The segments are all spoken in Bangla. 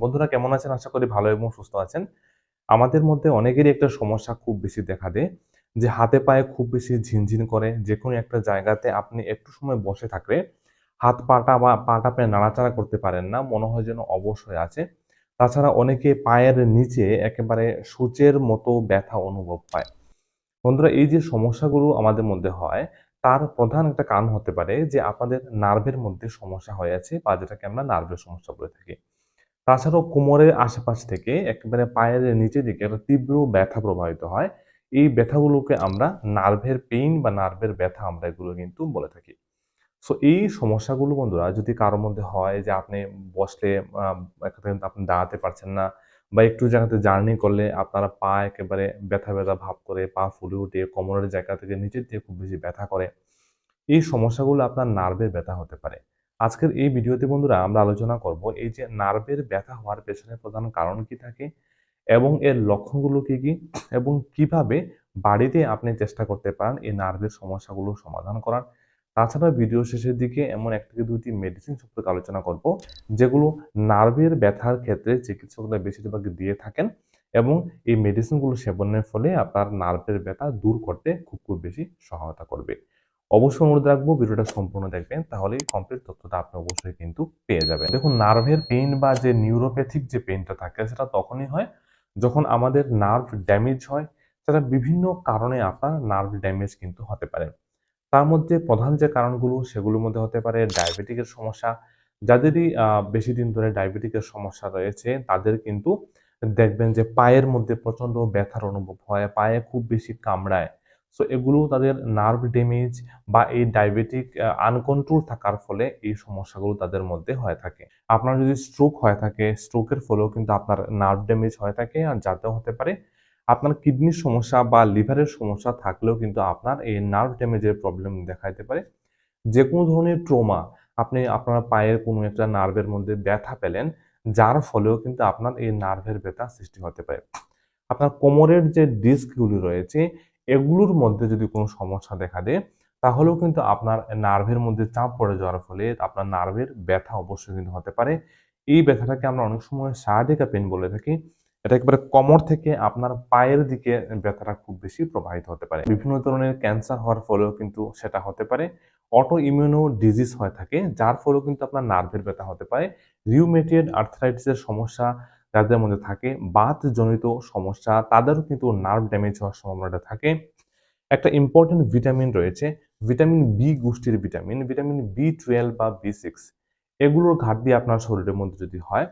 বন্ধুরা কেমন আছেন? আশা করি ভালো এবং সুস্থ আছেন। আমাদের মধ্যে অনেকেরই একটা সমস্যা খুব বেশি দেখা দেয়, যে হাতে পায়ে খুব বেশি ঝিনঝিন করে। যে কোনো একটা জায়গাতে আপনি একটু সময় বসে থাকলে হাত পাটা বা পাটা আপনি নাড়াচাড়া করতে পারেন না, মনে হয় যেন অবশ হয়ে আছে। তাছাড়া অনেকে পায়ের নিচে একেবারে সূচের মতো ব্যথা অনুভব পায়। বন্ধুরা, এই যে সমস্যাগুলো আমাদের মধ্যে হয়, তার প্রধান একটা কারণ হতে পারে যে, আপনাদের নার্ভের মধ্যে সমস্যা হয়ে আছে বা যেটাকে আমরা নার্ভের সমস্যা বলে থাকি। তাছাড়াও কোমরের আশেপাশ থেকে একেবারে পায়ের নিচের দিকে একটা তীব্র ব্যথা প্রবাহিত হয়। এই ব্যথাগুলোকে আমরা নার্ভের পেইন বা নার্ভের ব্যথা আমরা এগুলো কিন্তু বলে থাকি। সো এই সমস্যাগুলো বন্ধুরা যদি কারোর মধ্যে হয় যে আপনি বসলে একেবারে আপনি দাঁড়াতে পারছেন না বা একটু জায়গাতে জার্নি করলে আপনারা পা একেবারে ব্যথা ব্যথা ভাব করে, পা ফুলে উঠে, কোমরের জায়গা থেকে নিচের দিকে খুব বেশি ব্যথা করে, এই সমস্যাগুলো আপনার নার্ভের ব্যথা হতে পারে। আজকের এই ভিডিওতে বন্ধুরা আমরা আলোচনা করব এই যে নার্ভের ব্যথা হওয়ার পেছনে প্রধান কারণ কি থাকে এবং এর লক্ষণগুলো কি কি এবং কীভাবে বাড়িতে আপনি চেষ্টা করতে পারেন এই নার্ভের সমস্যাগুলো সমাধান করার। তাছাড়া ভিডিও শেষের দিকে এমন এক থেকে দুইটি মেডিসিন সম্পর্কে আলোচনা করব, যেগুলো নার্ভের ব্যথার ক্ষেত্রে চিকিৎসকরা বেশিরভাগ দিয়ে থাকেন এবং এই মেডিসিনগুলো সেবনের ফলে আপনার নার্ভের ব্যথা দূর করতে খুব খুব বেশি সহায়তা করবে। অবশ্যই অনুরোধ রাখব ভিডিওটা সম্পূর্ণ দেখবেন তাহলে কমপ্লিট তথ্যটা আপনি অবশ্যই কিন্তু পেয়ে যাবেন। দেখুন নার্ভের পেইন বা যে নিউরোপ্যাথিক যে পেইনটা থাকে, সেটা তখনই হয় যখন আমাদের নার্ভ ড্যামেজ হয়, সেটা বিভিন্ন কারণে আপনার নার্ভ ড্যামেজ কিন্তু হতে পারে। তার মধ্যে প্রধান যে কারণগুলো, সেগুলোর মধ্যে হতে পারে ডায়াবেটিকের সমস্যা। যাদেরই বেশি দিন ধরে ডায়াবেটিকের সমস্যা রয়েছে, তাদের কিন্তু দেখবেন যে পায়ের মধ্যে প্রচণ্ড ব্যথার অনুভব হয়, পায়ে খুব বেশি কামড়ায়। সো এগুলো তাদের নার্ভ ড্যামেজ বা এই ডায়াবেটিক আনকন্ট্রোল থাকার ফলে এই সমস্যাগুলো তাদের মধ্যে হয়ে থাকে। আপনার যদি স্ট্রোক হয়ে থাকে স্ট্রোকের ফলেও কিন্তু আপনার নার্ভ ড্যামেজ হয়ে থাকে, আর যাতেও হতে পারে, আপনার কিডনির সমস্যা বা লিভারের সমস্যা থাকলেও কিন্তু আপনার এই নার্ভ ড্যামেজের প্রবলেম দেখা দিতে পারে। যে কোনো ধরনের ট্রোমা আপনি আপনার পায়ের কোনো একটা নার্ভের মধ্যে ব্যথা পেলেন, যার ফলেও কিন্তু আপনার এই নার্ভের ব্যথা সৃষ্টি হতে পারে। আপনার কোমরের যে ডিস্কগুলি রয়েছে এগুলোর মধ্যে যদি কোনো সমস্যা দেখা দেয়, তাহলেও কিন্তু আপনার নার্ভের মধ্যে চাপ পড়ে যাওয়ার ফলে আপনার নার্ভের ব্যথা অবশ্যই কিন্তু হতে পারে। এই ব্যথাটাকে আমরা অনেক সময় সায়াটিকা পেন বলে থাকি। এটা একেবারে কোমর থেকে আপনার পায়ের দিকে ব্যথাটা খুব বেশি প্রবাহিত হতে পারে। বিভিন্ন ধরনের ক্যান্সার হওয়ার ফলেও কিন্তু সেটা হতে পারে। অটো ইমিউনো ডিজিজ হয়ে থাকে, যার ফলেও কিন্তু আপনার নার্ভের ব্যথা হতে পারে। রিউমেটেড আর্থ্রাইটিসের সমস্যা যাদের মধ্যে থাকে বাতজনিত সমস্যা, তাদেরও কিন্তু নার্ভ ড্যামেজ হওয়ার সম্ভাবনাটা থাকে। একটা ইম্পর্টেন্ট ভিটামিন রয়েছে ভিটামিন বি গোষ্ঠীর ভিটামিন ভিটামিন বি টুয়েলভ বা বি সিক্স এগুলোর ঘাটতি আপনার শরীরের মধ্যে যদি হয়,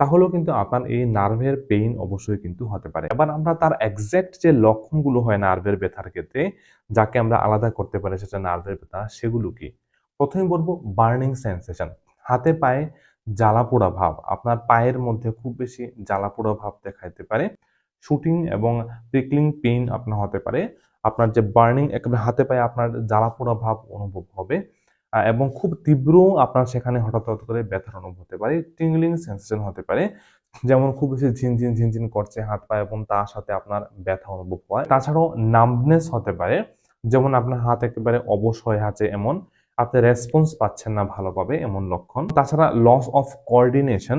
তাহলেও কিন্তু আপনার এই নার্ভের পেইন অবশ্যই কিন্তু হতে পারে। এবার আমরা তার একজ্যাক্ট যে লক্ষণগুলো হয় নার্ভের ব্যথার ক্ষেত্রে, যাকে আমরা আলাদা করতে পারি সেটা নার্ভের ব্যথা, সেগুলো কি? প্রথমে বলব বার্নিং সেন্সেশন হাতে পায়ে জ্বালা পোড়া ভাব। আপনার পায়ের মধ্যে খুব বেশি জ্বালা পোড়া ভাব দেখাইতে পারে। শুটিং এবং প্রিকলিং পেইন আপনার হতে পারে। আপনার যে বার্নিং একেবারে হাতে পায়ে আপনার জ্বালা পোড়া ভাব অনুভব হবে। এবং খুব তীব্র আপনার সেখানে হঠাৎ হঠাৎ করে ব্যথার অনুভব হতে পারে। টিংলিং সেন্সেশন হতে পারে। যেমন খুব বেশি ঝিনঝিন ঝিনঝিন করছে হাত পা এবং তার সাথে আপনার ব্যথা অনুভব হয়। তাছাড়াও নামনেস হতে পারে। যেমন আপনার হাত একেবারে অবশ হয়ে আছে এমন। আপনি রেসপন্স পাচ্ছেন না ভালোভাবে এমন লক্ষণ। তাছাড়া লস অফ কোঅর্ডিনেশন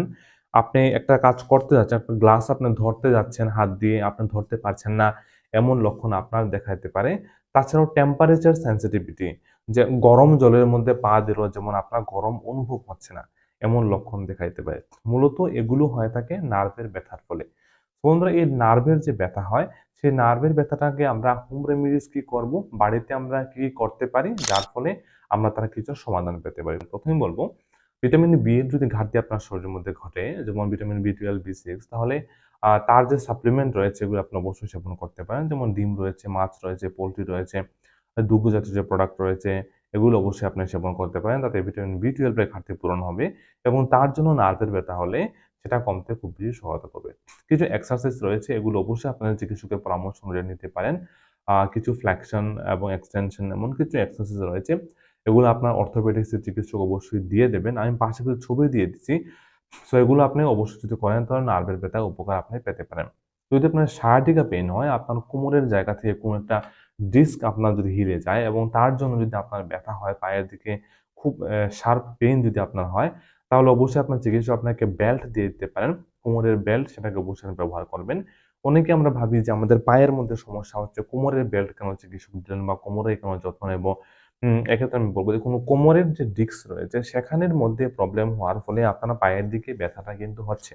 আপনি একটা কাজ করতে যাচ্ছেন একটা গ্লাস আপনি ধরতে যাচ্ছেন, হাত দিয়ে আপনি ধরতে পারছেন না, এমন লক্ষণ আপনার দেখাইতে পারে। তাছাড়াও টেম্পারেচার সেন্সিটিভিটি যে গরম জলের মধ্যে পা দিল, যেমন আপনার গরম অনুভব হচ্ছে না, এমন লক্ষণ দেখাইতে পারে। মূলত এগুলো হয়ে থাকে নার্ভের ব্যথার ফলে। বন্ধুরা, এই নার্ভের যে ব্যথা হয়, সেই নার্ভের ব্যথাটাকে আমরা হোম রেমিডিস কি করব, বাড়িতে আমরা কি করতে পারি, যার ফলে আমরা তার কিছু সমাধান পেতে পারি। প্রথমে বলব, ভিটামিন বি এর যদি ঘাটতি আপনার শরীরের মধ্যে ঘটে, যেমন vitamin B twelve B six তাহলে তার যে সাপ্লিমেন্ট রয়েছে এগুলো আপনি অবশ্যই সেবন করতে পারেন। যেমন ডিম রয়েছে, মাছ রয়েছে, পোলট্রি রয়েছে, দুগ্ধ জাতীয় যে প্রোডাক্ট রয়েছে, এগুলো অবশ্যই আপনি সেবন করতে পারেন। তাতে ভিটামিন বি টুয়েলভের ঘাটতি পূরণ হবে এবং তার জন্য নার্ভের ব্যথা হলে সেটা কমতে খুব বেশি সহায়তা করবে। কিছু এক্সারসাইজ রয়েছে, এগুলো অবশ্যই আপনাদের চিকিৎসকের পরামর্শ অনুযায়ী নিতে পারেন। কিছু ফ্ল্যাকশন এবং এক্সটেনশন এমন কিছু এক্সারসাইজ রয়েছে এগুলো আপনার অর্থোপেডিক্সের চিকিৎসক অবশ্যই দিয়ে দেবেন। আমি পাশে কিছু ছবি দিয়ে দিচ্ছি। সো এগুলো আপনি অবশ্যই যদি করেন, তাহলে নার্ভের ব্যথা উপকার আপনি পেতে পারেন। যদি আপনার সায়াটিকা পেন হয়, আপনার কোমরের জায়গা থেকে কোনো একটা ডিস্ক আপনার যদি হিলে যায় এবং তার জন্য যদি আপনার ব্যথা হয়, পায়ের দিকে খুব শার্প পেইন যদি আপনার হয়, তাহলে অবশ্যই আপনার চিকিৎসক আপনাকে বেল্ট দিয়ে দিতে পারেন। কোমরের বেল্ট সেটাকে অবশ্যই ব্যবহার করবেন। অনেকে আমরা ভাবি যে আমাদের পায়ের মধ্যে সমস্যা হচ্ছে, কোমরের বেল্ট কেন চিকিৎসক দিলেন বা কোমরের কেন যত্ন নেব? এক্ষেত্রে আমি বলব যে কোনো কোমরের যে ডিস্ক রয়েছে, সেখানের মধ্যে প্রবলেম হওয়ার ফলে আপনার পায়ের দিকে ব্যথাটা কিন্তু হচ্ছে।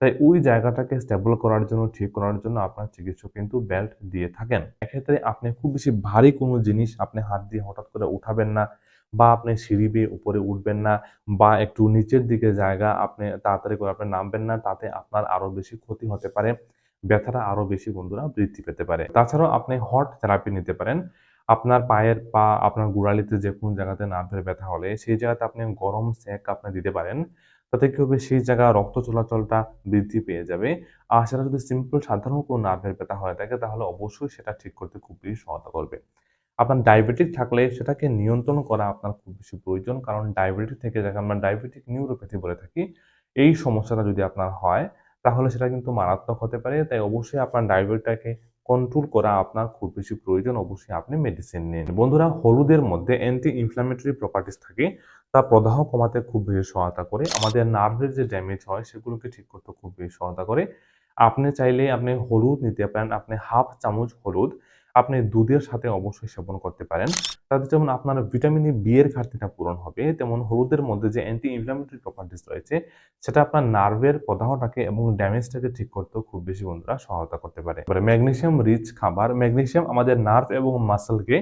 তাই ওই জায়গাটাকে স্টেবল করার জন্য, ঠিক করার জন্য আপনার চিকিৎসক কিন্তু বেল্ট দিয়ে থাকেন। এক্ষেত্রে আপনি খুব বেশি ভারী কোনো জিনিস আপনি হাত দিয়ে হঠাৎ করে উঠাবেন না বা আপনি সিঁড়ি বেয়ে উপরে উঠবেন না বা একটু নিচের দিকে জায়গা আপনি তাড়াতাড়ি করে আপনি নামবেন না, তাতে আপনার আরও বেশি ক্ষতি হতে পারে, ব্যথাটা আরও বেশি বন্ধুরা বৃদ্ধি পেতে পারে। তাছাড়াও আপনি হট থেরাপি নিতে পারেন। আপনার পায়ের পা আপনার গোড়ালিতে যে কোনো জায়গাতে নার্ভের ব্যথা হলে সেই জায়গাতে আপনি গরম স্যাক আপনি দিতে পারেন। তাতে কি হবে? সেই জায়গা রক্ত চলাচলটা বৃদ্ধি পেয়ে যাবে। আর সেটা যদি সিম্পল সাধারণ কোনো নার্ভের ব্যথা হয়ে থাকে তাহলে অবশ্যই সেটা ঠিক করতে খুব বেশি সহায়তা করবে। আপনার ডায়াবেটিক থাকলে সেটাকে নিয়ন্ত্রণ করা আপনার খুব বেশি প্রয়োজন। কারণ ডায়াবেটিক থেকে যাকে আমরা ডায়াবেটিক নিউরোপ্যাথি বলে থাকি, এই সমস্যাটা যদি আপনার হয় তাহলে সেটা কিন্তু মারাত্মক হতে পারে। তাই অবশ্যই আপনার ডায়াবেটিসটাকে কন্ট্রোল করা আপনার খুব বেশি প্রয়োজন, অবশ্যই আপনি মেডিসিন নিন। বন্ধুরা, হলুদের মধ্যে অ্যান্টি ইনফ্লামেটরি প্রপার্টিস থাকে, তা প্রদাহ কমাতে খুব বেশি সহায়তা করে। আমাদের নার্ভের যে ড্যামেজ হয়, সেগুলোকে ঠিক করতে খুব বেশি সহায়তা করে। আপনি চাইলে আপনি হলুদ নিতে পারেন, আপনি হাফ চামচ হলুদ। আপনি দুধের সাথে অবশ্যই সেবন করতে পারেন। তাতে যেমন আপনার ভিটামিন বি এর ঘাটতিটা পূরণ হবে, তেমন হলুদের মধ্যে যে অ্যান্টি ইনফ্লামেটরি প্রপার্টিস রয়েছে, সেটা আপনার নার্ভের প্রদাহটাকে এবং ড্যামেজটাকে ঠিক করতেও খুব বেশি বন্ধুরা সহায়তা করতে পারে। এবারে ম্যাগনেসিয়াম রিচ খাবার ম্যাগনেশিয়াম আমাদের নার্ভ এবং মাসেলকে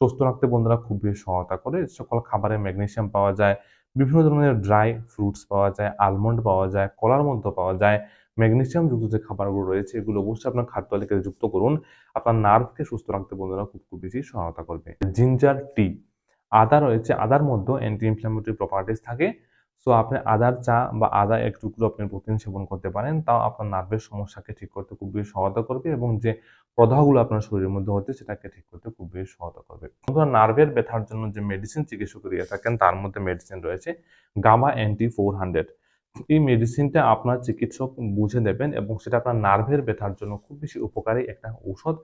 সুস্থ রাখতে বন্ধুরা খুব বেশি সহায়তা করে। সকল খাবারে ম্যাগনেশিয়াম পাওয়া যায়, বিভিন্ন ধরনের ড্রাই ফ্রুটস পাওয়া যায় আলমন্ড পাওয়া যায়, কলার মধ্যে পাওয়া যায় ম্যাগনেসিয়াম যুক্ত যে খাবারগুলো রয়েছে, এগুলো অবশ্যই আপনার খাদ্য তালিকায় যুক্ত করুন। আপনার নার্ভকে সুস্থ রাখতে বন্ধুরা খুব খুব বেশি সহায়তা করবে। জিঞ্জার টি, আদা রয়েছে, আদার মধ্যে অ্যান্টি ইনফ্লামেটরি প্রপার্টিস থাকে। সো আপনি আদার চা বা আদা এক টুকরো আপনি প্রতিদিন সেবন করতে পারেন, তাও আপনার নার্ভের সমস্যাকে ঠিক করতে খুব বেশি সহায়তা করবে এবং যে প্রদাহগুলো আপনার শরীরের মধ্যে হচ্ছে, সেটাকে ঠিক করতে খুব বেশি সহায়তা করবে। বন্ধুরা, নার্ভের ব্যথার জন্য যে মেডিসিন চিকিৎসক দিয়ে থাকেন, তার মধ্যে মেডিসিন রয়েছে, গামা অ্যান্টি ফোর হান্ড্রেড এই মেডিসিনটা আপনার চিকিৎসক বুঝে দেবেন এবং সেটা আপনার নার্ভের ব্যথার জন্য খুব বেশি উপকারী একটা ঔষধ।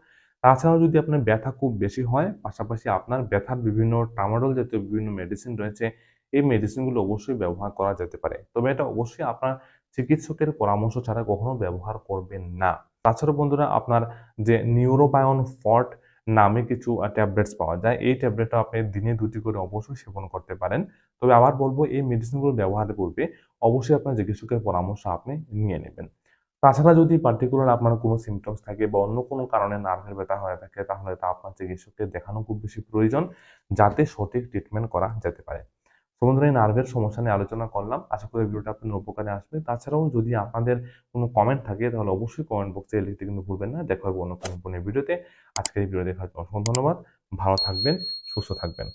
তাছাড়াও যদি আপনার ব্যথা খুব বেশি হয়, পাশাপাশি আপনার ব্যথার বিভিন্ন টামাডল জাতীয় বিভিন্ন মেডিসিন রয়েছে, এই মেডিসিনগুলো অবশ্যই ব্যবহার করা যেতে পারে। তবে এটা অবশ্যই আপনার চিকিৎসকের পরামর্শ ছাড়া কখনো ব্যবহার করবেন না। তাছাড়া বন্ধুরা, আপনার যে নিউরোবায়ন ফর্ট নামে কিছু ট্যাবলেটস পাওয়া যায়। এই ট্যাবলেটটা আপনি দিনে দুটি করে অবশ্যই সেবন করতে পারেন। তবে আবার বলব, এই মেডিসিনগুলো ব্যবহারের পূর্বে অবশ্যই আপনার চিকিৎসকের পরামর্শ আপনি নিয়ে নেবেন। তাছাড়া যদি পার্টিকুলার আপনার কোনো সিমটমস থাকে বা অন্য কোনো কারণে নার্ভের ব্যথা হয়ে থাকে, তাহলে তা আপনার চিকিৎসককে দেখানো খুব বেশি প্রয়োজন, যাতে সঠিক ট্রিটমেন্ট করা যেতে পারে। বন্ধুরা, এই নার্ভের সমস্যা নিয়ে আলোচনা করলাম। আশা করি ভিডিওটা আপনার উপকারে আসবে। তাছাড়াও যদি আপনাদের কোনো কমেন্ট থাকে, তাহলে অবশ্যই কমেন্ট বক্সে লিখতে কিন্তু ভুলবেন না। দেখা হবে অন্য কোনো ভিডিওতে। আজকের ভিডিও দেখার জন্য অসংখ্য ধন্যবাদ। ভালো থাকবেন, সুস্থ থাকবেন।